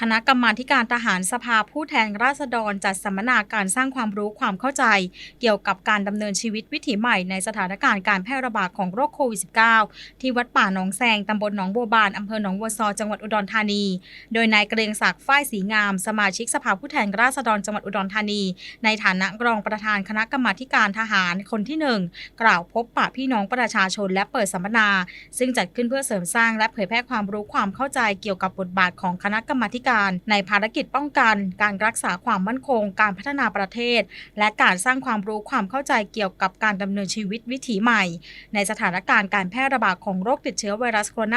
คณะกรรมาการทหารสภาผู้แทนราษฎรจัดสัมมนาการสร้างความรู้ความเข้าใจ เกี่ยวกับการดำเนินชีวิตวิถีใหม่ในสถานการณ์การแพร่ระบาดของโรคโควิด -19 ที่วัดป่าหนองแซงตำบลหนองบัวบานอำเภอหนองบัวซอจังหวัดอุดรธานี โดยนายเกรียงศักดิ์ฝ้ายศรีงาม สมาชิกสภาผู้แทนราษฎรจังหวัดอุดรธานี ในฐานะรองประธานคณะกรรมาการทหารคนที่หนึ่งกล่าวพบปะพี่น้องประชาชนและเปิดสัมมนา ซึ่งจัดขึ้นเพื่อเสริมสร้างและเผยแพร่ความรู้ความเข้าใจเกี่ยวกับบทบาทของคณะกรรมาธิการในภารกิจป้องกัน การรักษาความมั่นคง การพัฒนาประเทศ และการสร้างความรู้ความเข้าใจเกี่ยวกับการดำเนินชีวิตวิถีใหม่ ในสถานการณ์การแพร่ระบาดของโรคติดเชื้อไวรัสโคโรน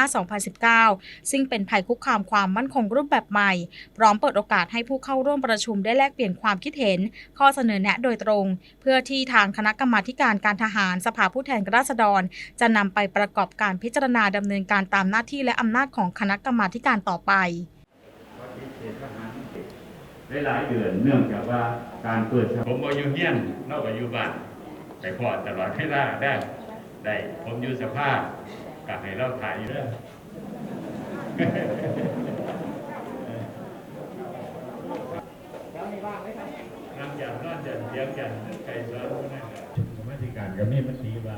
า 2019 ซึ่งเป็นภัยคุกคามความมั่นคงรูปแบบใหม่ พร้อมเปิดโอกาสให้ผู้เข้าร่วมประชุมได้แลกเปลี่ยนความคิดเห็น ข้อเสนอแนะโดยตรง เพื่อที่ทางคณะกรรมาการการทหารสภาผู้แทนราษฎร จะนำไปประกอบการพิจารณาดำเนินการตามหน้าที่และอำนาจของคณะกรรมาการต่อไป หลายๆเดือนเนื่องจากว่าการเปิดสผมบ่อยู่เฮียนนอกจากอยู่บ้านไปพอตลอดเวลาได้ได้ผมอยู่สภาพก็ให้เราถ่ายอยู่เด้อนั่งอย่างนอนอย่างเดียวกันใครสอนผู้นั้นสมาธิการกับนี่มันสีว่า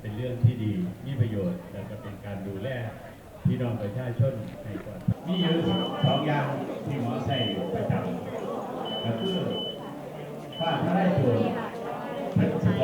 เป็นเรื่องที่ดีมีประโยชน์แล้วก็เป็นการดูแลพี่น้องประชาชนให้ก่อนมีอยู่สองอย่างที่หมอใส่ประจำ